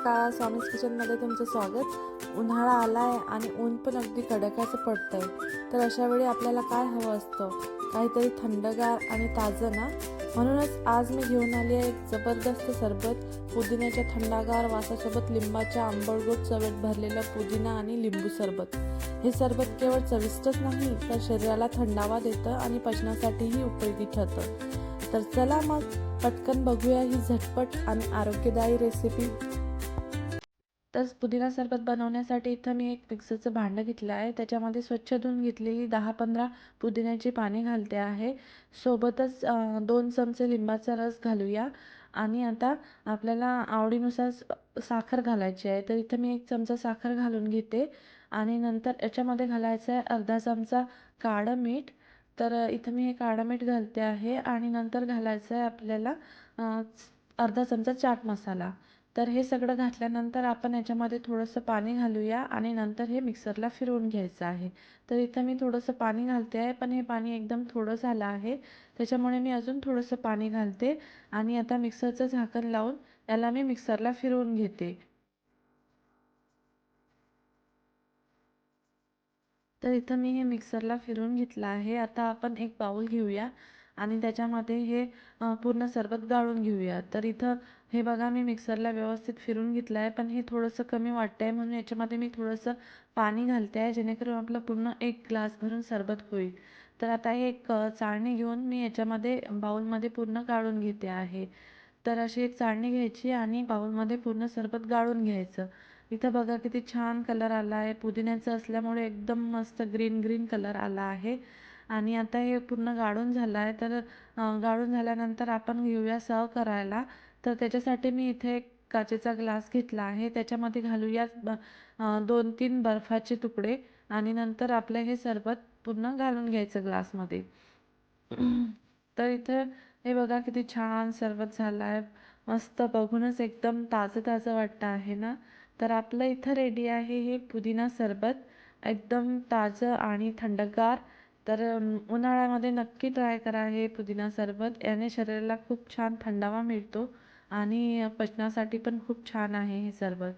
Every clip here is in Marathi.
नमस्कार स्वामीज किचनमध्ये तुमचं स्वागत. उन्हाळा आला आहे आणि ऊन पण अगदी कडकाचं पडतं आहे तर अशा वेळी आपल्याला काय हवं असतं? काहीतरी थंडगार आणि ताजं ना? म्हणूनच आज मी घेऊन आली आहे एक जबरदस्त सरबत पुदिन्याच्या थंडागार वासासोबत लिंबाच्या आंबळगोट चवेत भरलेलं पुदिना आणि लिंबू सरबत. हे सरबत केवळ चविष्टच नाही तर शरीराला थंडावा देतं आणि पचनासाठीही उपयोगी ठरतं. तर चला मग पटकन बघूया ही झटपट आणि आरोग्यदायी रेसिपी तर पुदिना सरबत बनवण्यासाठी इथं मी एक मिक्सरचं भांडं घेतलं आहे. त्याच्यामध्ये स्वच्छ धुवून घेतलेली दहा पंधरा पुदिन्याची पाने घालते आहे. सोबतच दोन चमचे लिंबाचा रस घालूया. आणि आता आपल्याला आवडीनुसार साखर घालायची आहे. तर इथं मी एक चमचा साखर घालून घेते. आणि नंतर याच्यामध्ये घालायचं आहे अर्धा चमचा काळं मीठ. तर इथं मी हे काळं मीठ घालते आहे. आणि नंतर घालायचं आहे आपल्याला अर्धा चमचा चाट मसाला. तर हे सगळं घातल्यानंतर आपण याच्यामध्ये थोडंसं पाणी घालूया आणि नंतर हे मिक्सरला फिरवून घ्यायचं आहे. तर इथं मी थोडंसं पाणी घालते आहे पण हे पाणी एकदम थोडं झालं आहे. त्याच्यामुळे मी अजून थोडंसं पाणी घालते आणि आता मिक्सरचं झाकण लावून याला मी मिक्सरला फिरवून घेते. तर इथं मी हे मिक्सरला फिरवून घेतलं आहे. आता आपण एक बाऊल घेऊया. आणि त्याच्यामध्ये हे पूर्ण सरबत गाळून घेऊया. तर इथं हे बघा मी मिक्सरला व्यवस्थित फिरवून घेतलं आहे पण हे थोडंसं कमी वाटतं आहे म्हणून याच्यामध्ये मी थोडंसं पाणी घालते आहे जेणेकरून आपलं पूर्ण एक ग्लास भरून सरबत होईल. तर आता हे एक चाळणी घेऊन मी याच्यामध्ये बाऊलमध्ये पूर्ण गाळून घेते आहे. तर अशी एक चाळणी घ्यायची आणि बाऊलमध्ये पूर्ण सरबत गाळून घ्यायचं. इथं बघा किती छान कलर आला आहे पुदिन्याचं असल्यामुळे एकदम मस्त ग्रीन ग्रीन कलर आला आहे. आणि आता हे पूर्ण गाळून झालं आहे तर गाळून झाल्यानंतर आपण घेऊया सर्व करायला. तर त्याच्यासाठी मी इथे एक काचेचा ग्लास घेतला आहे. त्याच्यामध्ये घालूया ब- दोन तीन बर्फाचे तुकडे आणि नंतर आपलं हे सरबत पूर्ण घालून घ्यायचं ग्लासमध्ये. तर इथं हे बघा किती छान सरबत झालं आहे मस्त बघूनच एकदम ताजं ताजं वाटतं आहे ना? तर आपलं इथं रेडी आहे हे पुदिना सरबत. एकदम ताजं आणि थंडगार. तर उन्हाळ्यामध्ये नक्की ट्राय करा हे पुदिना सरबत. याने शरीराला खूप छान थंडावा मिळतो आणि पचनासाठी पण खूप छान आहे हे सरबत.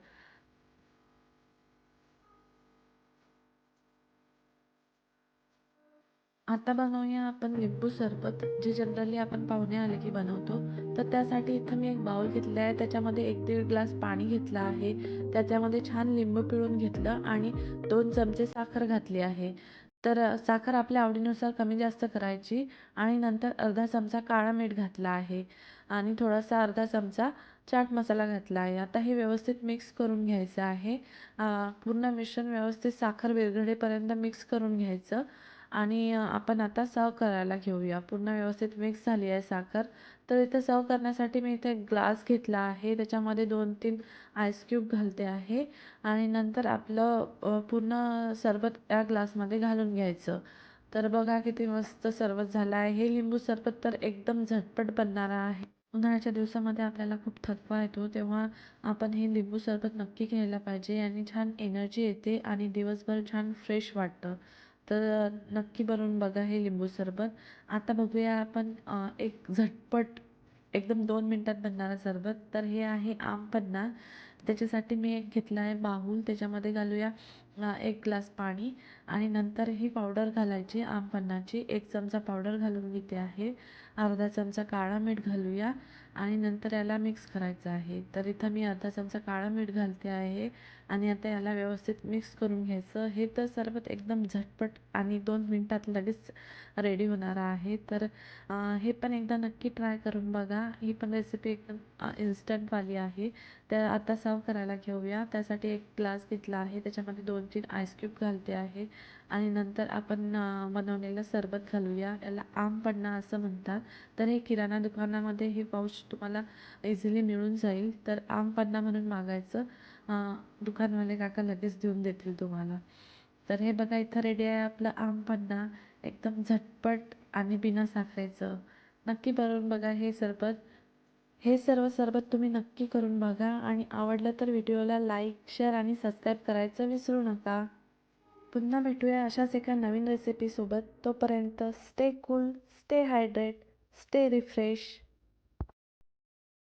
आता बनवूया आपण लिंबू सरबत जे जनरली आपण पाहुणे आले की बनवतो. तर त्यासाठी इथं मी एक बाउल घेतला आहे. त्याच्यामध्ये एक दीड ग्लास पाणी घेतलं आहे. त्याच्यामध्ये छान लिंबू पिळून घेतलं आणि दोन चमचे साखर घातली आहे. तर साखर आपल्या आवडीनुसार कमी जास्त करायची आणि नंतर अर्धा चमचा काळा मीठ घातला आहे आणि थोडासा अर्धा चमचा चाट मसाला घातला आहे. आता हे व्यवस्थित मिक्स करून घ्यायचं आहे. पूर्ण मिश्रण व्यवस्थित साखर विरघळेपर्यंत मिक्स करून घ्यायचं. आणि आपण आता सर्व करायला घेऊया. पूर्ण व्यवस्थित मिक्स झाली आहे साखर. तर इथे सर्व करण्यासाठी मी इथे ग्लास घेतला आहे. त्याच्यामध्ये दोन तीन आईस क्यूब घालते आहे. आणि नंतर आपलं पूर्ण सरबत या ग्लासमध्ये घालून घ्यायचं. तर बघा किती मस्त सरबत झालं आहे. हे लिंबू सरबत तर एकदम झटपट बनणारं आहे. उन्हाळ्याच्या दिवसामध्ये आपल्याला खूप थकवा येतो. तेव्हा आपण हे लिंबू सरबत नक्की घ्यायला पाहिजे आणि छान एनर्जी येते आणि दिवसभर छान फ्रेश वाटतं. तर नक्की बनवून बघा हे लिंबू सरबत. आता बघूया आपण एक झटपट एकदम दोन मिनटात बनणारं सरबत. तर हे आहे आम पन्ना त्याच्यासाठी मी एक घेतला आहे बाहुल त्याच्यामध्ये घालूया एक ग्लास पाणी आणि नंतर ही पावडर घालायची आमपन्नाची एक चमचा पावडर घालून घेते आहे. अर्धा चमचा काळा मीठ घालूया आणि नंतर याला मिक्स करायचं आहे. तर इथं मी अर्धा चमचा काळा मीठ घालते आहे आणि आता याला व्यवस्थित मिक्स करून घ्यायचं. हे तर सरबत एकदम झटपट आणि दोन मिनटात लगेच रेडी होणार आहे. तर हे पण एकदा नक्की ट्राय करून बघा. ही पण रेसिपी एकदम इन्स्टंटवाली आहे. तर आता सर्व करायला घेऊया. त्यासाठी एक ग्लास घेतला आहे. त्याच्यामध्ये दोन तीन आईस्क्यूब घालते आहे. आणि नंतर आपण बनवलेलं सरबत घालूया. याला आम पन्ना असं म्हणतात. तर हे किराणा दुकानामध्ये हे पाऊच तुम्हाला इझिली मिळून जाईल. तर आम पन्ना म्हणून मागायचं. दुकानवाले काका लगेच देऊन देतील तुम्हाला. तर हे बघा इथं रेडी आहे आपलं आम पन्ना. एकदम झटपट आणि बिना साखरेचं. नक्की बनवून बघा हे सरबत. हे सर्व सरबत तुम्ही नक्की करून बघा आणि आवडलं तर व्हिडिओला लाईक शेअर आणि सबस्क्राईब करायचं विसरू नका. पुन्हा भेटूया अशाच एका नवीन रेसिपीसोबत तोपर्यंत stay cool stay hydrate stay refresh